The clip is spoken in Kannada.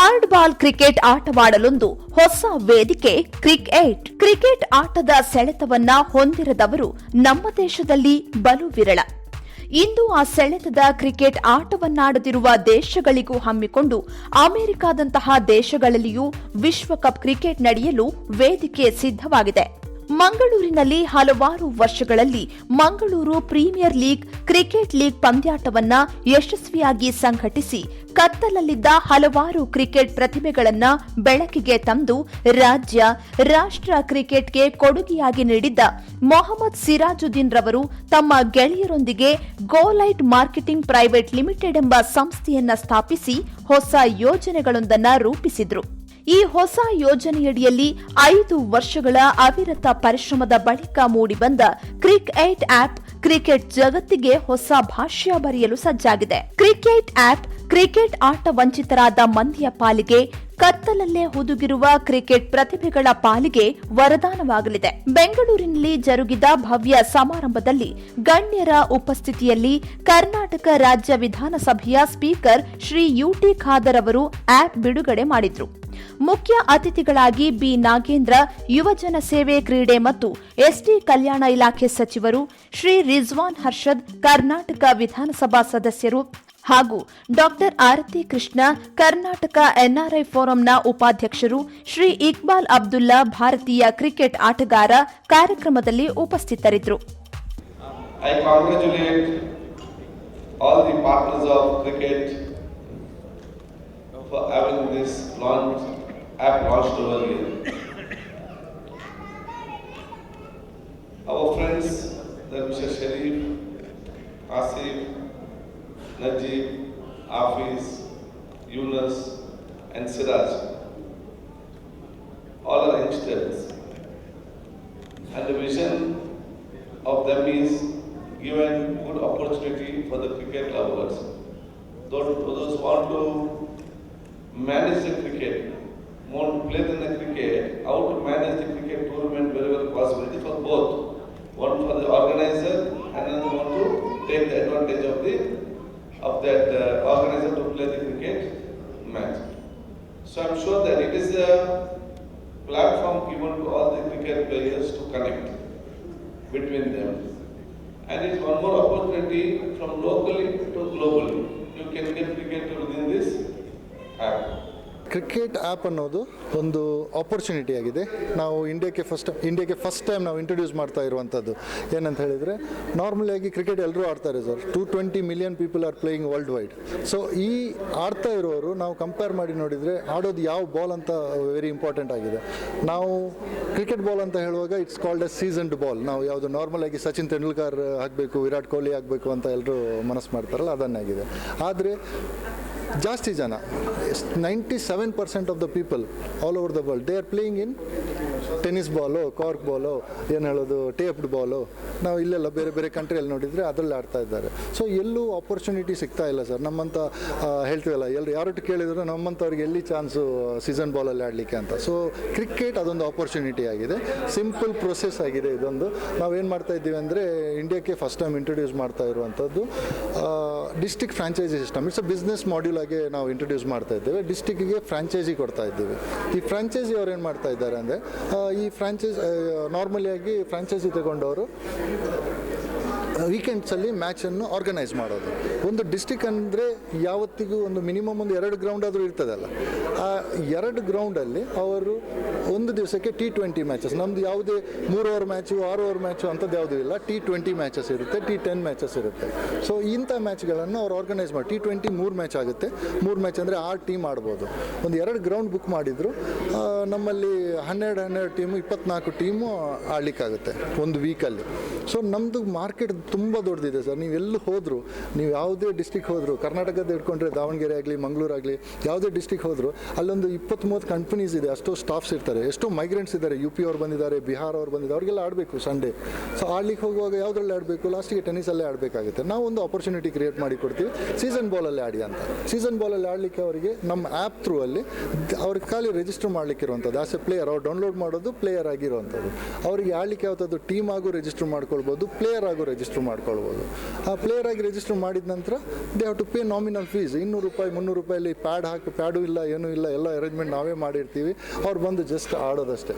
ಹಾರ್ಡ್ ಬಾಲ್ ಕ್ರಿಕೆಟ್ ಆಟವಾಡಲೊಂದು ಹೊಸ ವೇದಿಕೆ ಕ್ರಿಕೆಟ್ ಕ್ರಿಕೆಟ್ ಆಟದ ಸೆಳೆತವನ್ನ ಹೊಂದಿರದವರು ನಮ್ಮ ದೇಶದಲ್ಲಿ ಬಲು ವಿರಳ ಇಂದು ಆ ಸೆಳೆತದ ಕ್ರಿಕೆಟ್ ಆಟವನ್ನಾಡದಿರುವ ದೇಶಗಳಿಗೂ ಹಮ್ಮಿಕೊಂಡು ಅಮೆರಿಕಾದಂತಹ ದೇಶಗಳಲ್ಲಿಯೂ ವಿಶ್ವಕಪ್ ಕ್ರಿಕೆಟ್ ನಡೆಯಲು ವೇದಿಕೆ ಸಿದ್ಧವಾಗಿದೆ. ಮಂಗಳೂರಿನಲ್ಲಿ ಹಲವಾರು ವರ್ಷಗಳಲ್ಲಿ Mangaluru premier league cricket league ಪಂದ್ಯಾಟವನ್ನ ಯಶಸ್ವಿಯಾಗಿ ಸಂಘಟಿಸಿ ಕತ್ತಲಲ್ಲಿದ್ದ ಹಲವಾರು ಕ್ರಿಕೆಟ್ ಪ್ರತಿಭೆಗಳನ್ನ ಬೆಳಕಿಗೆ ತಂದು ರಾಜ್ಯ, ರಾಷ್ಟ್ರ ಕ್ರಿಕೆಟ್ಗೆ ಕೊಡುಗೆಯಾಗಿ ನೀಡಿದ್ದ ಮೊಹಮ್ಮದ್ ಸಿರಾಜುದ್ದೀನ್ ರವರು ತಮ್ಮ ಗೆಳೆಯರೊಂದಿಗೆ ಗೋಲೈಟ್ ಮಾರ್ಕೆಟಿಂಗ್ ಪ್ರೈವೇಟ್ ಲಿಮಿಟೆಡ್ ಎಂಬ ಸಂಸ್ಥೆಯನ್ನ ಸ್ಥಾಪಿಸಿ ಹೊಸ ಯೋಜನೆಗಳೊಂದನ್ನ ರೂಪಿಸಿದ್ರು. ಈ ಹೊಸ ಯೋಜನೆಯಡಿಯಲ್ಲಿ ಐದು ವರ್ಷಗಳ ಅವಿರತ ಪರಿಶ್ರಮದ ಬಳಿಕ ಮೂಡಿಬಂದ ಕ್ರಿಕ್ ಏಟ್ ಆಪ್ ಕ್ರಿಕೆಟ್ ಜಗತ್ತಿಗೆ ಹೊಸ ಭಾಷ್ಯ ಬರೆಯಲು ಸಜ್ಜಾಗಿದೆ. ಕ್ರಿಕೆಟ್ ಆಪ್ ಕ್ರಿಕೆಟ್ ಆಟ ವಂಚಿತರಾದ ಮಂದಿಯ ಪಾಲಿಗೆ ಕತ್ತಲಲ್ಲೇ ಹುದುಗಿರುವ ಕ್ರಿಕೆಟ್ ಪ್ರತಿಭೆಗಳ ಪಾಲಿಗೆ ವರದಾನವಾಗಲಿದೆ. ಬೆಂಗಳೂರಿನಲ್ಲಿ ಜರುಗಿದ ಭವ್ಯ ಸಮಾರಂಭದಲ್ಲಿ ಗಣ್ಯರ ಉಪಸ್ಥಿತಿಯಲ್ಲಿ ಕರ್ನಾಟಕ ರಾಜ್ಯ ವಿಧಾನಸಭೆಯ ಸ್ಪೀಕರ್ ಶ್ರೀ ಯುಟಿ ಖಾದರ್ ಅವರು ಆಪ್ ಬಿಡುಗಡೆ ಮಾಡಿದ್ರು. ಮುಖ್ಯ ಅತಿಥಿಗಳಾಗಿ ಬಿ. ನಾಗೇಂದ್ರ ಯುವಜನ ಸೇವೆ ಕ್ರೀಡೆ ಮತ್ತು ಎಸ್ಟಿ ಕಲ್ಯಾಣ ಇಲಾಖೆ ಸಚಿವರು ಶ್ರೀ ರಿಜ್ವಾನ್ ಹರ್ಷದ್, ಕರ್ನಾಟಕ ವಿಧಾನಸಭಾ ಸದಸ್ಯರು ಹಾಗೂ ಡಾಕ್ಟರ್ ಆರತಿ ಕೃಷ್ಣ, ಕರ್ನಾಟಕ ಎನ್ಆರ್ಐ ಫೋರಂನ ಉಪಾಧ್ಯಕ್ಷರು ಶ್ರೀ ಇಕ್ಬಾಲ್ ಅಬ್ದುಲ್ಲಾ ಭಾರತೀಯ ಕ್ರಿಕೆಟ್ ಆಟಗಾರ ಕಾರ್ಯಕ್ರಮದಲ್ಲಿ ಉಪಸ್ಥಿತರಿದ್ದರು. Congratulate all the partners of cricket for having this launch, app launched here. Our friends, Mr. Sharif, Asif, Najib, Afiz, Yunus, and Siraj, all are youngsters. And the vision of them is given good opportunity for the cricket lovers. Those, those who want to manage the cricket, to play the cricket, how to manage the cricket tournament wherever possibility for both. One for the organizer and another one to take the advantage of the of that uh, organizer to play the cricket match. So I'm sure that it is a platform given to all the cricket players to connect between them. And it's one more opportunity from locally to globally. Cricket app ಅನ್ನೋದು ಒಂದು ಆಪರ್ಚುನಿಟಿ ಆಗಿದೆ. ನಾವು ಇಂಡಿಯಾಕ್ಕೆ ಫಸ್ಟ್ ಇಂಡಿಯಾಕ್ಕೆ ಫಸ್ಟ್ ಟೈಮ್ ನಾವು ಇಂಟ್ರೊಡ್ಯೂಸ್ ಮಾಡ್ತಾ ಇರುವಂಥದ್ದು. ಏನಂತ ಹೇಳಿದರೆ ನಾರ್ಮಲಿ ಆಗಿ ಕ್ರಿಕೆಟ್ ಎಲ್ಲರೂ ಆಡ್ತಾರೆ sir two twenty million people are playing worldwide so ಈ ಆಡ್ತಾ ಇರೋರು ನಾವು ಕಂಪೇರ್ ಮಾಡಿ ನೋಡಿದರೆ ಆಡೋದು ಯಾವ ಬಾಲ್ ಅಂತ ವೆರಿ ಇಂಪಾರ್ಟೆಂಟ್ ಆಗಿದೆ. ನಾವು ಕ್ರಿಕೆಟ್ ಬಾಲ್ ಅಂತ ಹೇಳುವಾಗ it's called a seasoned ball ನಾವು ಯಾವುದು ನಾರ್ಮಲ್ ಆಗಿ ಸಚಿನ್ ತೆಂಡೂಲ್ಕರ್ ಆಗಬೇಕು ವಿರಾಟ್ ಕೊಹ್ಲಿ ಆಗಬೇಕು ಅಂತ ಎಲ್ಲರೂ ಮನಸ್ಸು ಮಾಡ್ತಾರಲ್ಲ ಅದನ್ನಾಗಿದೆ ಆದರೆ ಜಾಸ್ತಿ ಜನ. Ninety seven percent of the people all over the world they are playing in tennis ball cork ball ಏನು ಹೇಳೋದು ಟೇಪ್ಡ್ ಬಾಲು ನಾವು ಇಲ್ಲೆಲ್ಲ ಬೇರೆ ಬೇರೆ ಕಂಟ್ರಿಯಲ್ಲಿ ನೋಡಿದರೆ ಅದರಲ್ಲಿ ಆಡ್ತಾ ಇದ್ದಾರೆ. ಸೊ ಎಲ್ಲೂ ಆಪರ್ಚುನಿಟಿ ಸಿಗ್ತಾ ಇಲ್ಲ ಸರ್. ನಮ್ಮಂಥ ಹೇಳ್ತೀವಲ್ಲ ಎಲ್ಲರೂ ಯಾರೊಟ್ಟು ಕೇಳಿದ್ರು ನಮ್ಮಂಥವ್ರಿಗೆ ಎಲ್ಲಿ ಚಾನ್ಸು ಸೀಸನ್ ಬಾಲಲ್ಲಿ ಆಡಲಿಕ್ಕೆ ಅಂತ. ಸೊ ಕ್ರಿಕೆಟ್ ಅದೊಂದು ಆಪರ್ಚುನಿಟಿ ಆಗಿದೆ. ಸಿಂಪಲ್ ಪ್ರೊಸೆಸ್ ಆಗಿದೆ ಇದೊಂದು. ನಾವೇನು ಮಾಡ್ತಾ ಇದ್ದೀವಿ ಅಂದರೆ ಇಂಡಿಯಾಕ್ಕೆ ಫಸ್ಟ್ ಟೈಮ್ ಇಂಟ್ರೊಡ್ಯೂಸ್ ಮಾಡ್ತಾ ಇರುವಂಥದ್ದು district franchise system it's a business module ಆಗಿ ನಾವು ಇಂಟ್ರೊಡ್ಯೂಸ್ ಮಾಡ್ತಾ ಇದ್ದೇವೆ. ಡಿಸ್ಟಿಕ್ಕಿಗೆ ಫ್ರಾಂಚೈಸಿ ಕೊಡ್ತಾ ಇದ್ದೇವೆ. ಈ ಫ್ರಾಂಚೈಸಿ ಅವ್ರು ಏನು ಮಾಡ್ತಾ ಇದ್ದಾರೆ ಅಂದರೆ ಈ ಫ್ರಾಂಚೈಸ್ ನಾರ್ಮಲಿ ಆಗಿ ಫ್ರಾಂಚೈಸಿ ತಗೊಂಡವರು ವೀಕೆಂಡ್ಸಲ್ಲಿ ಮ್ಯಾಚನ್ನು ಆರ್ಗನೈಸ್ ಮಾಡೋದು. ಒಂದು ಡಿಸ್ಟಿಕ್ ಅಂದರೆ ಯಾವತ್ತಿಗೂ ಒಂದು ಮಿನಿಮಮ್ ಒಂದು ಎರಡು ಗ್ರೌಂಡ್ ಆದರೂ ಇರ್ತದಲ್ಲ ಆ ಎರಡು ಗ್ರೌಂಡಲ್ಲಿ ಅವರು ಒಂದು ದಿವಸಕ್ಕೆ ಟಿ ಟ್ವೆಂಟಿ ಮ್ಯಾಚಸ್ ನಮ್ಮದು ಯಾವುದೇ ಮೂರು ಓವರ್ ಮ್ಯಾಚು ಆರು ಓವರ್ ಮ್ಯಾಚು ಅಂಥದ್ದು ಯಾವುದೂ ಇಲ್ಲ. ಟಿ ಟ್ವೆಂಟಿ ಮ್ಯಾಚಸ್ ಇರುತ್ತೆ ಟಿ ಟೆನ್ ಮ್ಯಾಚಸ್ ಇರುತ್ತೆ. ಸೊ ಇಂಥ ಮ್ಯಾಚ್ಗಳನ್ನು ಅವ್ರು ಆರ್ಗನೈಸ್ ಮಾಡಿ ಟಿ ಟ್ವೆಂಟಿ ಮೂರು ಮ್ಯಾಚ್ ಆಗುತ್ತೆ. ಮೂರು ಮ್ಯಾಚ್ ಅಂದರೆ ಆರು ಟೀಮ್ ಆಡ್ಬೋದು. ಒಂದು ಎರಡು ಗ್ರೌಂಡ್ ಬುಕ್ ಮಾಡಿದ್ರು ನಮ್ಮಲ್ಲಿ ಹನ್ನೆರಡು ಹನ್ನೆರಡು ಟೀಮು ಇಪ್ಪತ್ನಾಲ್ಕು ಟೀಮು ಆಡಲಿಕ್ಕಾಗುತ್ತೆ ಒಂದು ವೀಕಲ್ಲಿ ಸೊ ನಮ್ಮದು ಮಾರ್ಕೆಟ್ ತುಂಬ ದೊಡ್ಡದಿದೆ ಸರ್. ನೀವು ಎಲ್ಲಿ ಹೋದರೂ, ನೀವು ಯಾವುದೇ ಡಿಸ್ಟಿಕ್ ಹೋದರೂ ಕರ್ನಾಟಕದ ಇಟ್ಕೊಂಡ್ರೆ ದಾವಣಗೆರೆ ಆಗಲಿ, ಮಂಗಳೂರು ಆಗಲಿ, ಯಾವುದೇ ಡಿಸ್ಟಿಕ್ ಹೋದರೂ, ಅಲ್ಲೊಂದು ಇಪ್ಪತ್ತ್ ಮೂವತ್ತು ಕಂಪ್ನೀಸ್ ಇದೆ ಅಷ್ಟೋ ಸ್ಟಾಫ್ಸ್ ಇರ್ತಾರೆ, ಎಷ್ಟೋ ಮೈಗ್ರೆಂಟ್ಸ್ ಇದ್ದಾರೆ ಯು ಪಿ ಅವ್ರು ಬಂದಿದ್ದಾರೆ, ಬಿಹಾರ್ ಅವ್ರು ಬಂದಿದ್ದಾರೆ, ಅವ್ರಿಗೆಲ್ಲ ಆಡಬೇಕು ಸಂಡೇ ಸೊ ಆಡ್ಲಿಕ್ಕೆ ಹೋಗುವಾಗ ಯಾವುದ್ರಲ್ಲಿ ಆಡಬೇಕು? ಲಾಸ್ಟಿಗೆ ಟೆನ್ನಿಸಲ್ಲೇ ಆಡಬೇಕಾಗುತ್ತೆ. ನಾವು ಒಂದು ಆಪರ್ಚುನಿಟಿ ಕ್ರಿಯೇಟ್ ಮಾಡಿ ಕೊಡ್ತೀವಿ. ಸೀಸನ್ ಬಾಲಲ್ಲಿ ಆಡಿ ಅಂತ. ಸೀಸನ್ ಬಾಲಲ್ಲಿ ಆಡಲಿಕ್ಕೆ ಅವರಿಗೆ ನಮ್ಮ ಆ್ಯಪ್ ಥ್ರೂ ಅಲ್ಲಿ ಅವ್ರಿಗೆ ಖಾಲಿ ರಿಜಿಸ್ಟರ್ ಮಾಡಲಿಕ್ಕೆ ಇರುವಂಥದ್ದು ಆಸ್ ಎ ಪ್ಲೇಯರ್ ಅವ್ರು ಡೌನ್ಲೋಡ್ ಮಾಡೋದು ಪ್ಲೇಯರ್ ಆಗಿರುವಂಥದ್ದು ಅವರಿಗೆ ಆಡಲಿಕ್ಕೆ ಯಾವ್ದಾದ್ರು ಟೀಮ್ ಆಗು ರಿಜಿಸ್ಟರ್ ಮಾಡ್ಕೊಳ್ಬೋದು ಪ್ಲೇಯರ್ ಆಗು ರಿಜಿಸ್ಟರ್ ಮಾಡ್ಕೊಳ್ಬೋದು. ಆ ಪ್ಲೇಯರ್ ಆಗಿ ರಿಜಿಸ್ಟರ್ ಮಾಡಿದ ನಂತರ they have to pay nominal fees ಇನ್ನೂರು ರೂಪಾಯಿ, ಮುನ್ನೂರು ರೂಪಾಯಲ್ಲಿ ಪ್ಯಾಡ್ ಹಾಕಿ ಪ್ಯಾಡು ಇಲ್ಲ, ಏನೂ ಇಲ್ಲ, ಎಲ್ಲ ಅರೇಂಜ್ಮೆಂಟ್ ನಾವೇ ಮಾಡಿರ್ತೀವಿ. ಅವ್ರು ಬಂದು ಜಸ್ಟ್ ಆಡೋದಷ್ಟೇ.